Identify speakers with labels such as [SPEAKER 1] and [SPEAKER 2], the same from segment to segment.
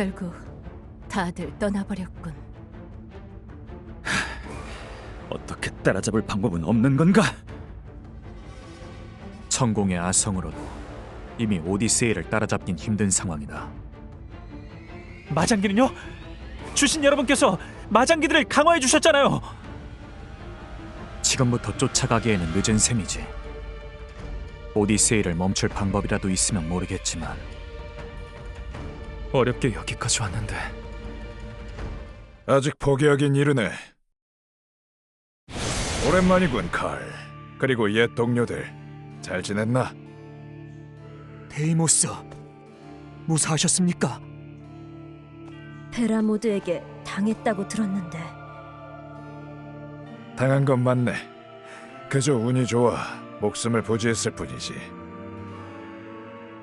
[SPEAKER 1] 결국 다들 떠나버렸군.
[SPEAKER 2] 어떻게 따라잡을 방법은 없는 건가?
[SPEAKER 3] 천공의 아성으로도 이미 오디세이를 따라잡긴 힘든 상황이다. 마장기는요? 주신 여러분께서 마장기들을 강화해 주셨잖아요. 지금부터 쫓아가기에는 늦은 셈이지. 오디세이를 멈출 방법이라도 있으면 모르겠지만 어렵게 여기까지 왔는데
[SPEAKER 4] 아직 포기하긴 이르네. 오랜만이군, 칼. 그리고 옛 동료들 잘 지냈나?
[SPEAKER 3] 데이모스 무사하셨습니까?
[SPEAKER 5] 베라 모드에게 당했다고 들었는데
[SPEAKER 4] 당한 건 맞네. 그저 운이 좋아 목숨을 부지했을 뿐이지.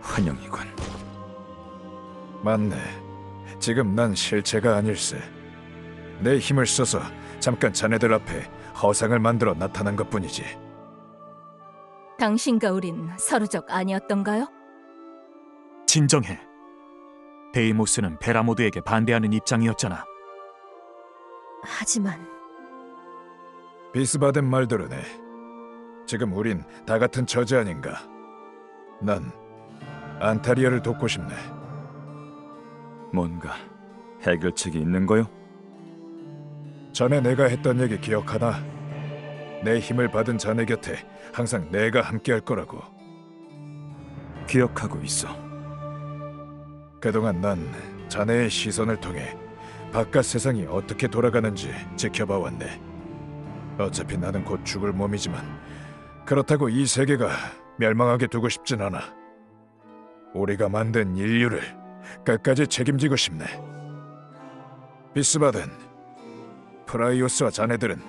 [SPEAKER 2] 환영이군.
[SPEAKER 4] 맞네. 지금 난 실체가 아닐세. 내 힘을 써서 잠깐 자네들 앞에 허상을 만들어 나타난 것뿐이지.
[SPEAKER 1] 당신과 우린 서로적 아니었던가요?
[SPEAKER 3] 진정해. 데이모스는 베라모드에게 반대하는 입장이었잖아.
[SPEAKER 5] 하지만
[SPEAKER 4] 비스바덴 말대로네. 지금 우린 다 같은 처지 아닌가. 난 안타리아를 돕고 싶네.
[SPEAKER 2] 뭔가 해결책이 있는 거요?
[SPEAKER 4] 전에 내가 했던 얘기 기억하나? 내 힘을 받은 자네 곁에 항상 내가 함께할 거라고.
[SPEAKER 2] 기억하고 있어.
[SPEAKER 4] 그동안 난 자네의 시선을 통해 바깥 세상이 어떻게 돌아가는지 지켜봐 왔네. 어차피 나는 곧 죽을 몸이지만 그렇다고 이 세계가 멸망하게 두고 싶진 않아. 우리가 만든 인류를 끝까지 책임지고 싶네. 비스바든, 프라이오스와 자네들은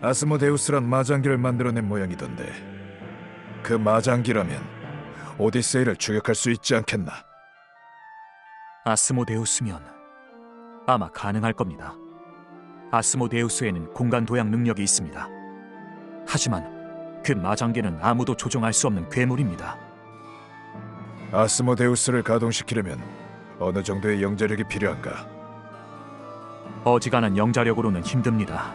[SPEAKER 4] 아스모데우스란 마장기를 만들어낸 모양이던데 그 마장기라면 오디세이를 추격할 수 있지 않겠나?
[SPEAKER 3] 아스모데우스면 아마 가능할 겁니다. 아스모데우스에는 공간 도약 능력이 있습니다. 하지만 그 마장계는 아무도 조종할 수 없는 괴물입니다.
[SPEAKER 4] 아스모데우스를 가동시키려면 어느 정도의 영재력이 필요한가?
[SPEAKER 3] 어지간한 영자력으로는 힘듭니다.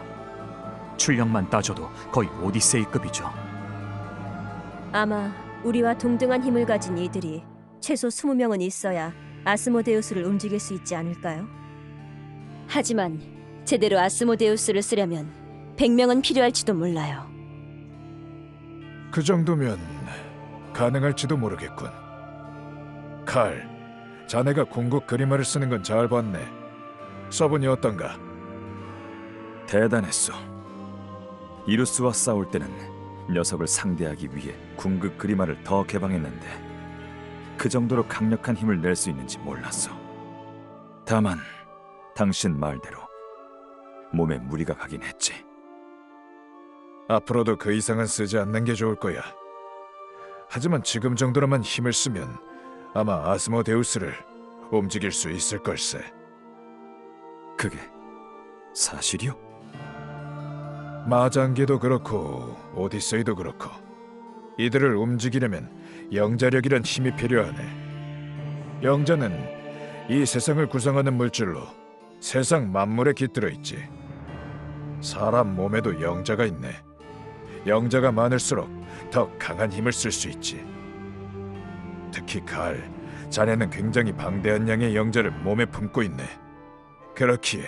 [SPEAKER 3] 출력만 따져도 거의 오디세이급이죠.
[SPEAKER 5] 아마 우리와 동등한 힘을 가진 이들이 최소 20명은 있어야 아스모데우스를 움직일 수 있지 않을까요? 하지만 제대로 아스모데우스를 쓰려면 100명은 필요할지도 몰라요.
[SPEAKER 4] 그 정도면 가능할지도 모르겠군. 칼, 자네가 궁극 그리마를 쓰는 건 잘 봤네. 써보니 어떤가?
[SPEAKER 2] 대단했어. 이루스와 싸울 때는 녀석을 상대하기 위해 궁극 그리마를 더 개방했는데 그 정도로 강력한 힘을 낼 수 있는지 몰랐어. 다만 당신 말대로 몸에 무리가 가긴 했지.
[SPEAKER 4] 앞으로도 그 이상은 쓰지 않는 게 좋을 거야. 하지만 지금 정도로만 힘을 쓰면 아마 아스모데우스를 움직일 수 있을 걸세.
[SPEAKER 2] 그게 사실이요?
[SPEAKER 4] 마장기도 그렇고 오디세이도 그렇고 이들을 움직이려면 영자력이란 힘이 필요하네. 영자는 이 세상을 구성하는 물질로 세상 만물에 깃들어 있지. 사람 몸에도 영자가 있네. 영자가 많을수록 더 강한 힘을 쓸 수 있지. 특히 칼, 자네는 굉장히 방대한 양의 영자를 몸에 품고 있네. 그렇기에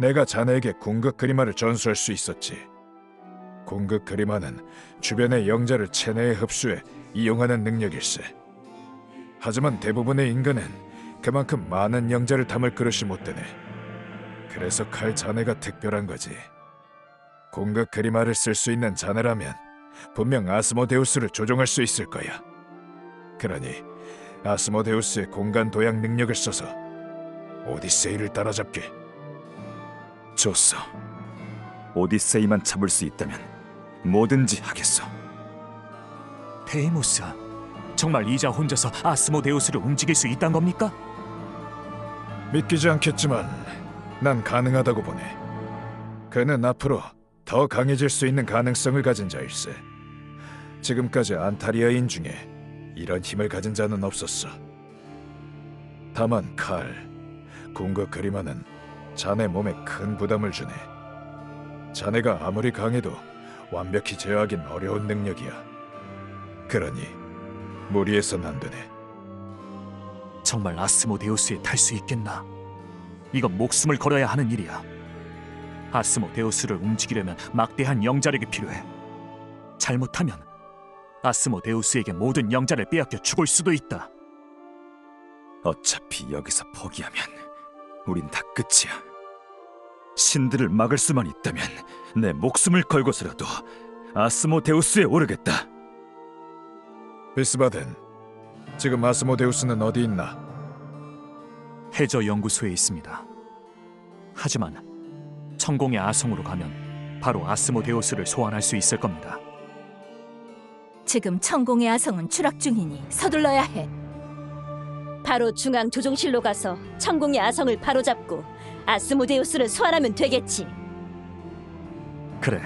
[SPEAKER 4] 내가 자네에게 궁극 그리마를 전수할 수 있었지. 궁극 그리마는 주변의 영자를 체내에 흡수해 이용하는 능력일세. 하지만 대부분의 인간은 그만큼 많은 영자를 담을 그릇이 못 되네. 그래서 칼 자네가 특별한 거지. 궁극 그리마를 쓸 수 있는 자네라면 분명 아스모데우스를 조종할 수 있을 거야. 그러니 아스모데우스의 공간 도약 능력을 써서 오디세이를 따라잡게.
[SPEAKER 2] 좋소. 오디세이만 잡을 수 있다면 뭐든지 하겠어.
[SPEAKER 3] 데이모스, 정말 이자 혼자서 아스모데우스를 움직일 수 있단 겁니까?
[SPEAKER 4] 믿기지 않겠지만 난 가능하다고 보네. 그는 앞으로 더 강해질 수 있는 가능성을 가진 자일세. 지금까지 안타리아인 중에 이런 힘을 가진 자는 없었어. 다만 칼, 궁극 그리마는 자네 몸에 큰 부담을 주네. 자네가 아무리 강해도 완벽히 제어하긴 어려운 능력이야. 그러니 무리해서는 안 되네.
[SPEAKER 3] 정말 아스모데우스에 탈 수 있겠나? 이건 목숨을 걸어야 하는 일이야. 아스모데우스를 움직이려면 막대한 영자력이 필요해. 잘못하면 아스모데우스에게 모든 영자를 빼앗겨 죽을 수도 있다.
[SPEAKER 2] 어차피 여기서 포기하면 우린 다 끝이야. 신들을 막을 수만 있다면 내 목숨을 걸고서라도 아스모데우스에 오르겠다.
[SPEAKER 4] 비스바덴, 지금 아스모데우스는 어디 있나?
[SPEAKER 3] 해저 연구소에 있습니다. 하지만 천공의 아성으로 가면 바로 아스모데우스를 소환할 수 있을 겁니다.
[SPEAKER 1] 지금 천공의 아성은 추락 중이니 서둘러야 해.
[SPEAKER 5] 바로 중앙 조종실로 가서 천공의 아성을 바로잡고 아스모데우스를 소환하면 되겠지.
[SPEAKER 3] 그래.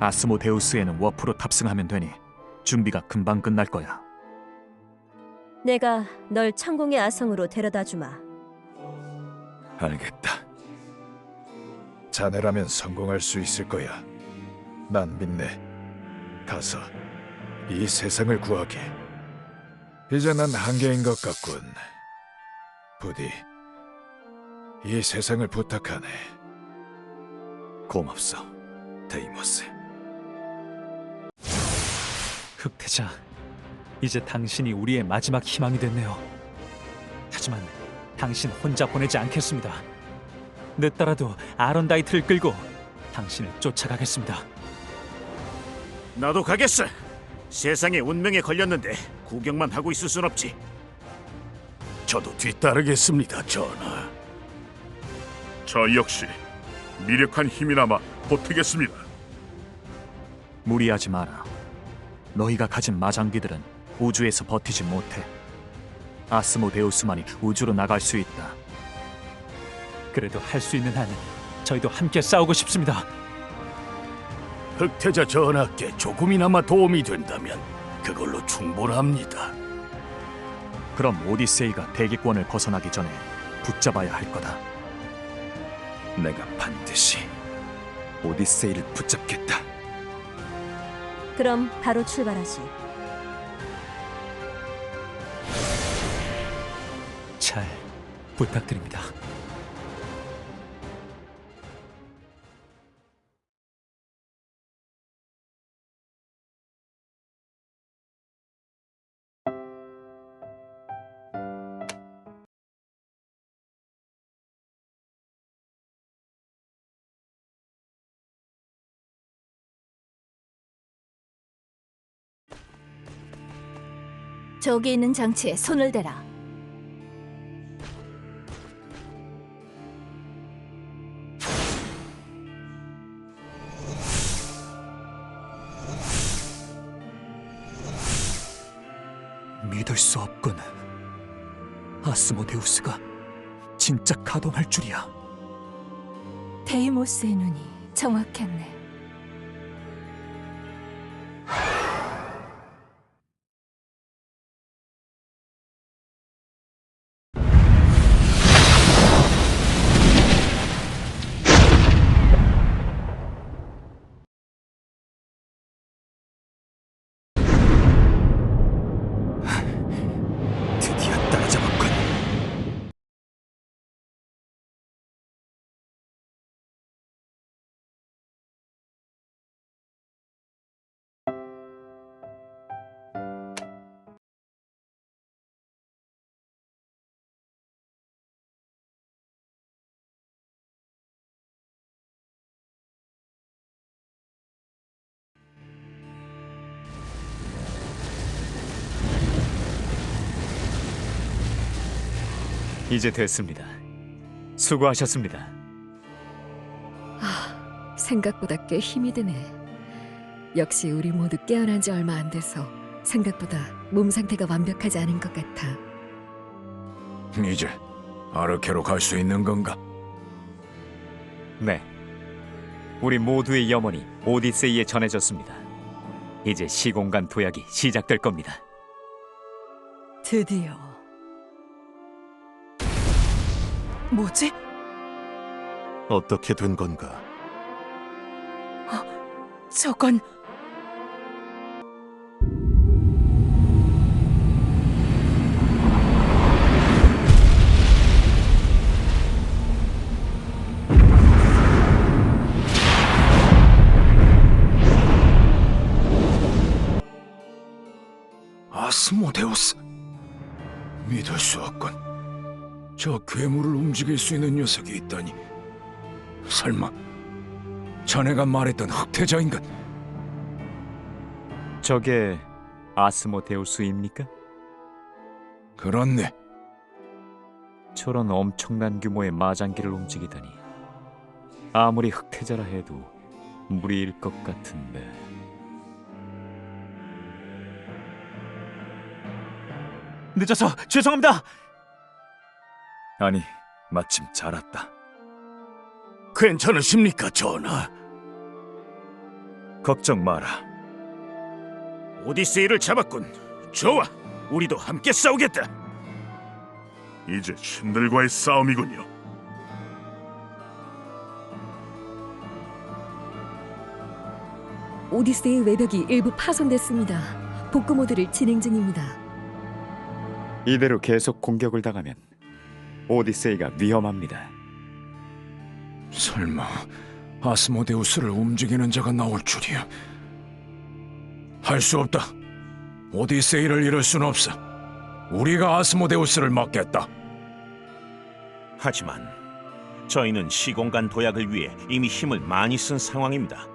[SPEAKER 3] 아스모데우스에는 워프로 탑승하면 되니 준비가 금방 끝날 거야.
[SPEAKER 5] 내가 널 천공의 아성으로 데려다 주마.
[SPEAKER 2] 알겠다.
[SPEAKER 4] 자네라면 성공할 수 있을 거야. 난 믿네. 가서 이 세상을 구하게. 이제 난 한계인 것 같군. 부디 이 세상을 부탁하네.
[SPEAKER 2] 고맙소, 데이모스.
[SPEAKER 6] 흑태자, 이제 당신이 우리의 마지막 희망이 됐네요. 하지만 당신 혼자 보내지 않겠습니다. 늦더라도 아론다이트를 끌고 당신을 쫓아가겠습니다.
[SPEAKER 7] 나도 가겠어. 세상의 운명에 걸렸는데 구경만 하고 있을 순 없지. 저도 뒤따르겠습니다, 전하.
[SPEAKER 8] 저 역시 미력한 힘이나마 보태겠습니다.
[SPEAKER 3] 무리하지 마라. 너희가 가진 마장기들은 우주에서 버티지 못해. 아스모데우스만이 우주로 나갈 수 있다.
[SPEAKER 6] 그래도 할 수 있는 한 저희도 함께 싸우고 싶습니다.
[SPEAKER 7] 흑태자 전하께 조금이나마 도움이 된다면 그걸로 충분합니다.
[SPEAKER 3] 그럼 오디세이가 대기권을 벗어나기 전에 붙잡아야 할 거다.
[SPEAKER 2] 내가 반드시 오디세이를 붙잡겠다.
[SPEAKER 5] 그럼 바로 출발하지.
[SPEAKER 6] 잘 부탁드립니다.
[SPEAKER 1] 저기 있는 장치에 손을 대라.
[SPEAKER 3] 믿을 수 없군. 아스모데우스가 진짜 가동할 줄이야.
[SPEAKER 1] 데이모스의 눈이 정확했네.
[SPEAKER 6] 이제 됐습니다. 수고하셨습니다.
[SPEAKER 9] 생각보다 꽤 힘이 드네. 역시 우리 모두 깨어난 지 얼마 안 돼서 생각보다 몸 상태가 완벽하지 않은 것 같아.
[SPEAKER 7] 이제 아르케로 갈 수 있는 건가?
[SPEAKER 6] 네. 우리 모두의 염원이 오디세이에 전해졌습니다. 이제 시공간 도약이 시작될 겁니다.
[SPEAKER 1] 드디어 뭐지?
[SPEAKER 10] 어떻게 된 건가?
[SPEAKER 1] 저건
[SPEAKER 7] 아스모데우스. 믿을 수 없군. 저 괴물을 움직일 수 있는 녀석이 있다니. 설마 자네가 말했던 흑태자인가?
[SPEAKER 6] 저게 아스모데우스입니까?
[SPEAKER 7] 그렇네.
[SPEAKER 6] 저런 엄청난 규모의 마장기를 움직이다니 아무리 흑태자라 해도 무리일 것 같은데
[SPEAKER 11] 늦어서 죄송합니다.
[SPEAKER 2] 아니, 마침 잘 왔다.
[SPEAKER 10] 괜찮으십니까, 전하?
[SPEAKER 2] 걱정 마라.
[SPEAKER 10] 오디세이를 잡았군. 좋아, 우리도 함께 싸우겠다.
[SPEAKER 8] 이제 신들과의 싸움이군요.
[SPEAKER 9] 오디세이 외벽이 일부 파손됐습니다. 복구 모드를 진행 중입니다.
[SPEAKER 6] 이대로 계속 공격을 당하면 오디세이가 위험합니다.
[SPEAKER 7] 설마 아스모데우스를 움직이는 자가 나올 줄이야. 할 수 없다. 오디세이를 잃을 순 없어. 우리가 아스모데우스를 막겠다.
[SPEAKER 12] 하지만 저희는 시공간 도약을 위해 이미 힘을 많이 쓴 상황입니다.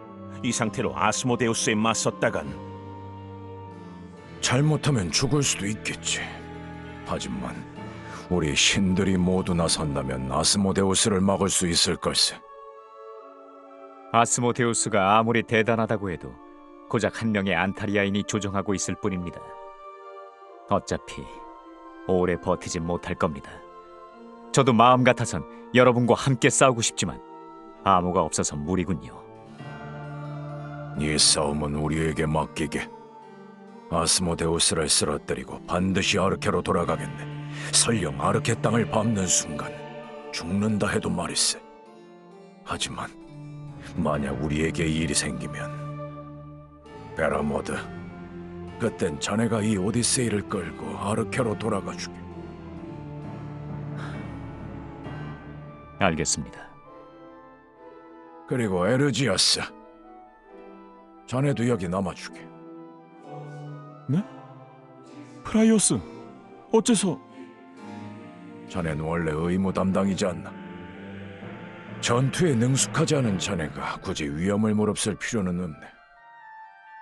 [SPEAKER 12] 이 상태로 아스모데우스에 맞섰다간
[SPEAKER 7] 잘못하면 죽을 수도 있겠지. 하지만 우리 신들이 모두 나선다면 아스모데우스를 막을 수 있을 걸세.
[SPEAKER 6] 아스모데우스가 아무리 대단하다고 해도 고작 한 명의 안타리아인이 조종하고 있을 뿐입니다. 어차피 오래 버티지 못할 겁니다. 저도 마음 같아선 여러분과 함께 싸우고 싶지만 암호가 없어서 무리군요.
[SPEAKER 7] 이 싸움은 우리에게 맡기게. 아스모데우스를 쓰러뜨리고 반드시 아르케로 돌아가겠네. 설령 아르케 땅을 밟는 순간 죽는다 해도 말일세. 하지만 만약 우리에게 이 일이 생기면 베라모드, 그땐 자네가 이 오디세이를 끌고 아르케로 돌아가 주게.
[SPEAKER 6] 알겠습니다.
[SPEAKER 7] 그리고 에르지아스, 자네도 여기 남아주게.
[SPEAKER 11] 프라이오스, 어째서
[SPEAKER 7] 자네는 원래 의무 담당이지 않나? 전투에 능숙하지 않은 자네가 굳이 위험을 무릅쓸 필요는 없네.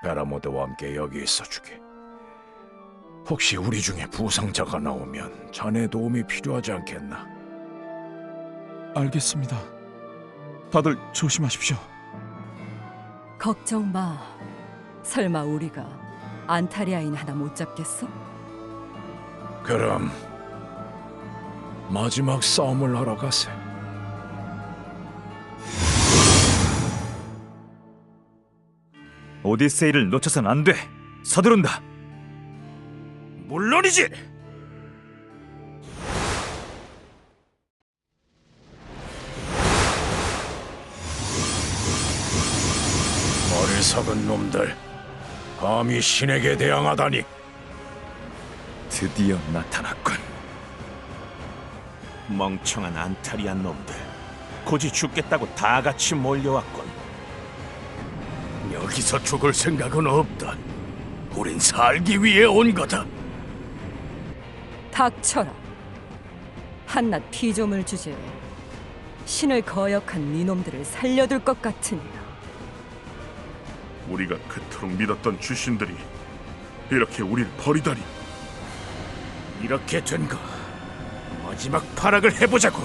[SPEAKER 7] 베라모드와 함께 여기 있어주게. 혹시 우리 중에 부상자가 나오면 자네 도움이 필요하지 않겠나?
[SPEAKER 11] 알겠습니다. 다들 조심하십시오.
[SPEAKER 13] 걱정 마. 설마 우리가 안타리아인 하나 못 잡겠어?
[SPEAKER 7] 그럼 마지막 싸움을 하러 가세.
[SPEAKER 2] 오디세이를 놓쳐선 안 돼. 서두른다.
[SPEAKER 12] 물론이지.
[SPEAKER 7] 어리석은 놈들, 감히 신에게 대항하다니.
[SPEAKER 2] 드디어 나타났군.
[SPEAKER 12] 멍청한 안타리안 놈들. 고지 죽겠다고 다 같이 몰려왔군.
[SPEAKER 10] 여기서 죽을 생각은 없다. 우린 살기 위해 온 거다.
[SPEAKER 13] 닥쳐라. 한낱 피조물 주제에 신을 거역한 니놈들을 살려둘 것 같으냐.
[SPEAKER 8] 우리가 그토록 믿었던 주신들이 이렇게 우릴 버리다니.
[SPEAKER 10] 이렇게 된거 마지막 발악을 해보자고.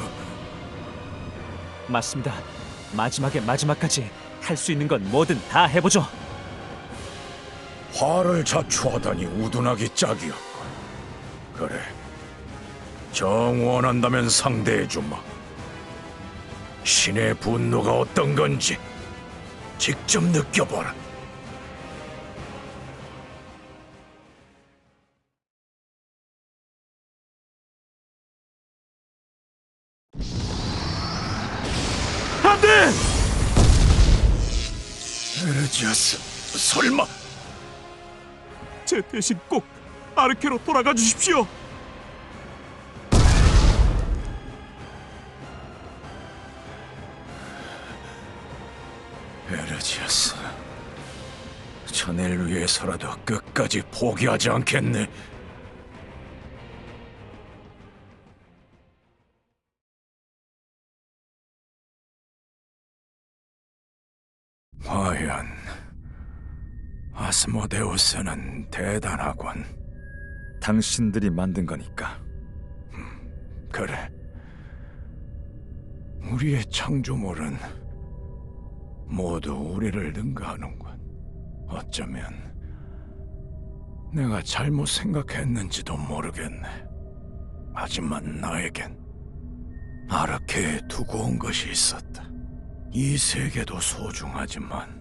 [SPEAKER 11] 맞습니다. 마지막에 마지막까지 할 수 있는 건 뭐든 다 해보죠.
[SPEAKER 7] 화를 자초하다니 우둔하기 짝이었군. 그래, 정 원한다면 상대해주마. 신의 분노가 어떤 건지 직접 느껴봐라. 에르지아스, 설마
[SPEAKER 3] 제 대신 꼭 아르케로 돌아가 주십시오.
[SPEAKER 7] 에르지아스, 자네를 위해서라도 끝까지 포기하지 않겠네. 과연 아스모데우스는 대단하군.
[SPEAKER 2] 당신들이 만든 거니까.
[SPEAKER 7] 그래. 우리의 창조물은 모두 우리를 능가하는군. 어쩌면 내가 잘못 생각했는지도 모르겠네. 하지만 나에겐 아르케에 두고 온 것이 있었다. 이 세계도 소중하지만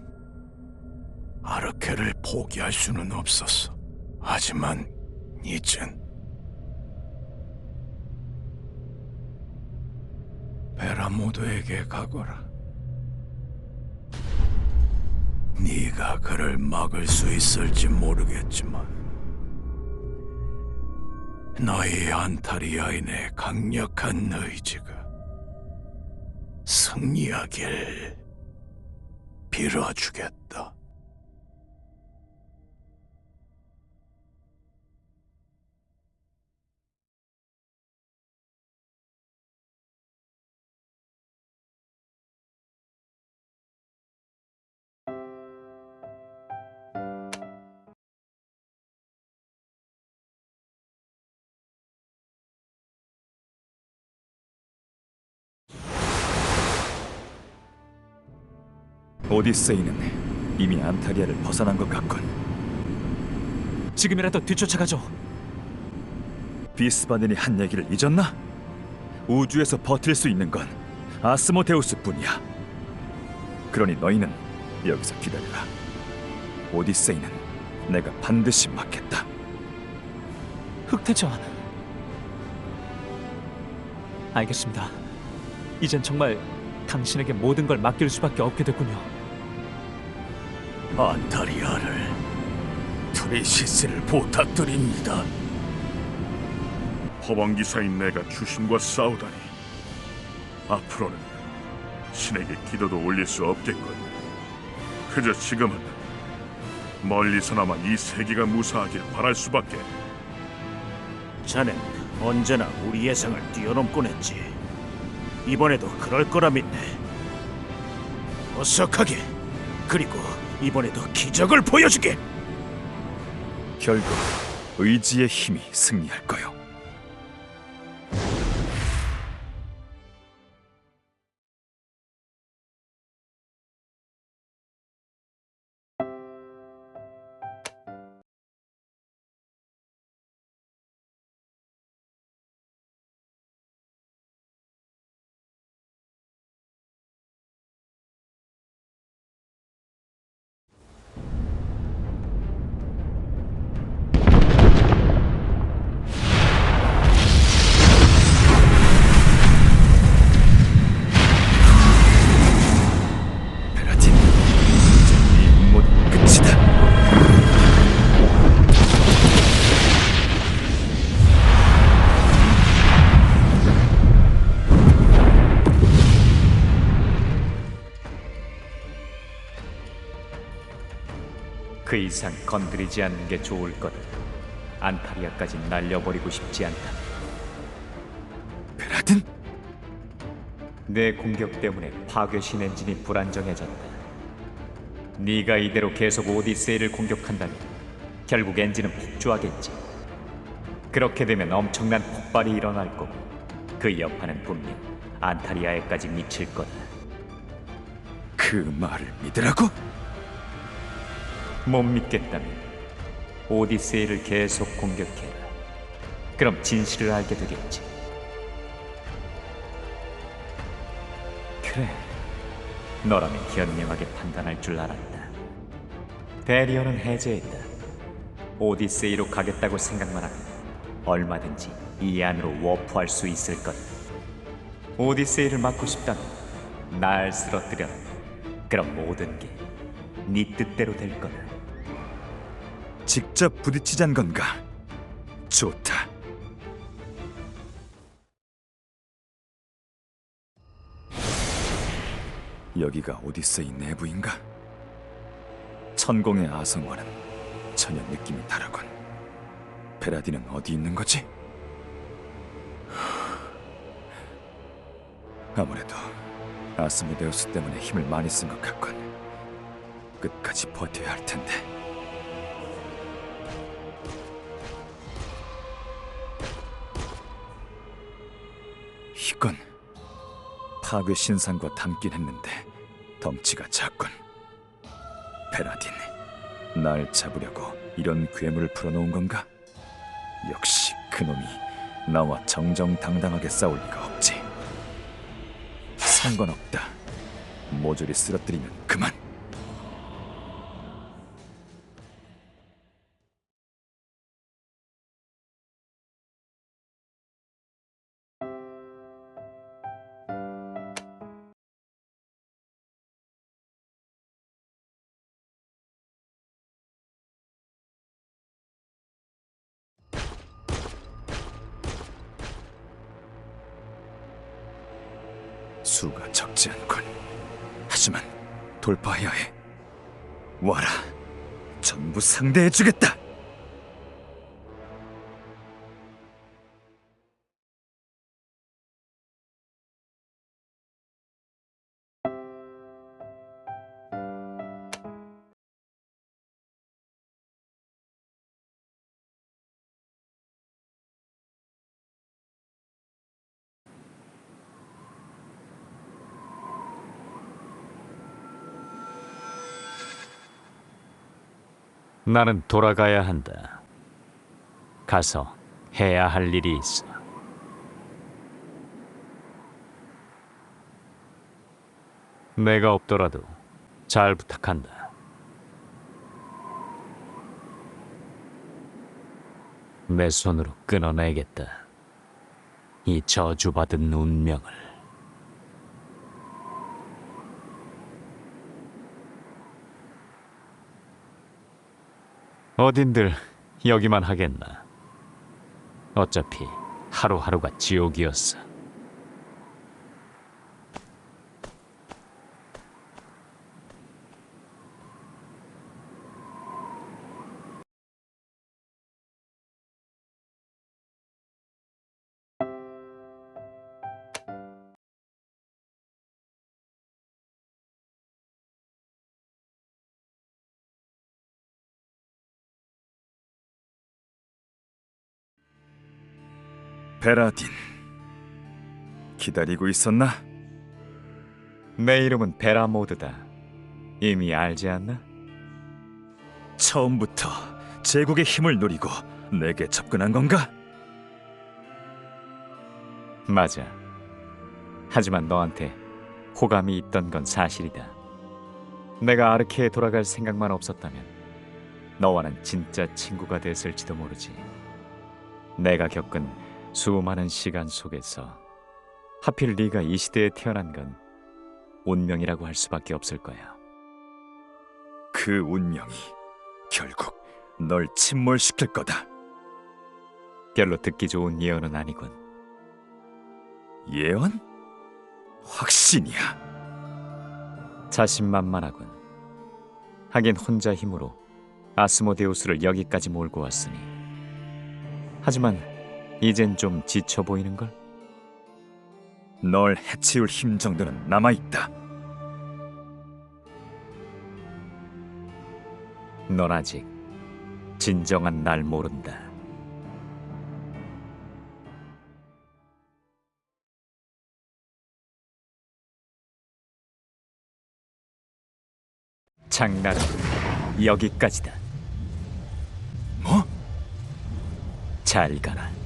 [SPEAKER 7] 아르케를 포기할 수는 없었어. 하지만 이젠 베라모드에게 가거라. 네가 그를 막을 수 있을지 모르겠지만 너희 안타리아인의 강력한 의지가 승리하길 빌어주겠다.
[SPEAKER 2] 오디세이는 이미 안타리아를 벗어난 것 같군.
[SPEAKER 3] 지금이라도 뒤쫓아가죠.
[SPEAKER 2] 비스바덴이 한 얘기를 잊었나? 우주에서 버틸 수 있는 건 아스모데우스뿐이야. 그러니 너희는 여기서 기다려라. 오디세이는 내가 반드시 막겠다.
[SPEAKER 3] 흑태자. 알겠습니다. 이젠 정말 당신에게 모든 걸 맡길 수밖에 없게 됐군요.
[SPEAKER 7] 안타리아를 트리시스를 부탁드립니다.
[SPEAKER 8] 허방기사인 내가 주신과 싸우다니 앞으로는 신에게 기도도 올릴 수 없겠군 그저 지금은 멀리서나마 이 세계가 무사하길 바랄 수밖에
[SPEAKER 12] 자넨 언제나 우리 예상을 뛰어넘곤 했지. 이번에도 그럴 거라 믿네. 어석하게 그리고 이번에도 기적을 보여주게.
[SPEAKER 2] 결국 의지의 힘이 승리할 거요.
[SPEAKER 6] 이상 건드리지 않는 게 좋을 거다. 안타리아까지 날려버리고 싶지 않다.
[SPEAKER 2] 베라틴,
[SPEAKER 6] 내 공격 때문에 파괴신 엔진이 불안정해졌다. 네가 이대로 계속 오디세이를 공격한다면 결국 엔진은 폭주하겠지. 그렇게 되면 엄청난 폭발이 일어날 거고 그 여파는 분명 안타리아에까지 미칠 거다.
[SPEAKER 2] 그 말을 믿으라고?
[SPEAKER 6] 못 믿겠다면 오디세이를 계속 공격해라. 그럼 진실을 알게 되겠지. 그래, 너라면 현명하게 판단할 줄 알았다. 베리어는 해제했다. 오디세이로 가겠다고 생각만 하면 얼마든지 이 안으로 워프할 수 있을 거다. 오디세이를 막고 싶다면 날 쓰러뜨려. 그럼 모든 게 네 뜻대로 될 거다.
[SPEAKER 2] 직접 부딪히잔 건가? 좋다. 여기가 오디세이 내부인가? 천공의 아성과는 전혀 느낌이 다르군. 베라딘은 어디 있는 거지? 아무래도 아스모데우스 때문에 힘을 많이 쓴 것 같군. 끝까지 버텨야 할 텐데. 파괴 신상과 닮긴 했는데 덩치가 작군. 베라딘, 날 잡으려고 이런 괴물을 풀어놓은 건가? 역시 그놈이 나와 정정당당하게 싸울 리가 없지. 상관없다. 모조리 쓰러뜨리면 그만. 수가 적지 않군. 하지만 돌파해야 해. 와라. 전부 상대해주겠다.
[SPEAKER 6] 나는 돌아가야 한다. 가서 해야 할 일이 있어. 내가 없더라도 잘 부탁한다. 내 손으로 끊어내겠다. 이 저주받은 운명을. 어딘들 여기만 하겠나. 어차피 하루하루가 지옥이었어.
[SPEAKER 2] 베라딘. 기다리고 있었나?
[SPEAKER 6] 내 이름은 베라모드다. 이미 알지 않나?
[SPEAKER 2] 처음부터 제국의 힘을 노리고 내게 접근한 건가?
[SPEAKER 6] 맞아. 하지만 너한테 호감이 있던 건 사실이다. 내가 아르케에 돌아갈 생각만 없었다면 너와는 진짜 친구가 됐을지도 모르지. 내가 겪은 수많은 시간 속에서 하필 네가 이 시대에 태어난 건 운명이라고 할 수밖에 없을 거야.
[SPEAKER 2] 그 운명이 결국 널 침몰시킬 거다.
[SPEAKER 6] 별로 듣기 좋은 예언은 아니군.
[SPEAKER 2] 예언? 확신이야.
[SPEAKER 6] 자신만만하군. 하긴 혼자 힘으로 아스모데우스를 여기까지 몰고 왔으니. 하지만 이젠 좀 지쳐 보이는 걸.
[SPEAKER 2] 널 해치울 힘 정도는 남아 있다.
[SPEAKER 6] 넌 아직 진정한 날 모른다. 장난은 여기까지다.
[SPEAKER 2] 뭐?
[SPEAKER 6] 잘 가라.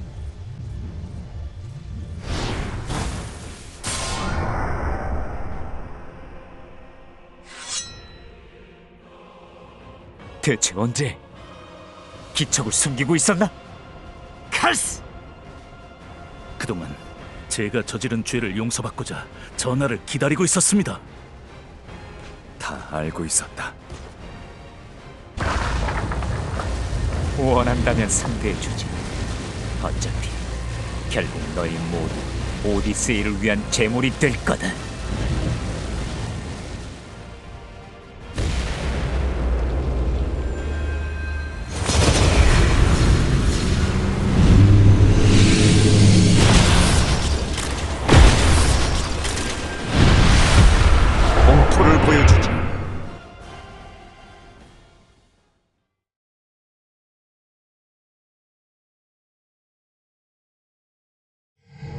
[SPEAKER 6] 대체 언제 기척을 숨기고 있었나? 칼스!
[SPEAKER 2] 그동안
[SPEAKER 7] 제가 저지른 죄를 용서받고자 전하를 기다리고 있었습니다.
[SPEAKER 2] 다 알고 있었다.
[SPEAKER 6] 원한다면 상대해주지. 어차피 결국 너희 모두 오디세이를 위한 재물이 될 거다.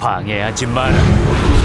[SPEAKER 6] 방해하지 마라.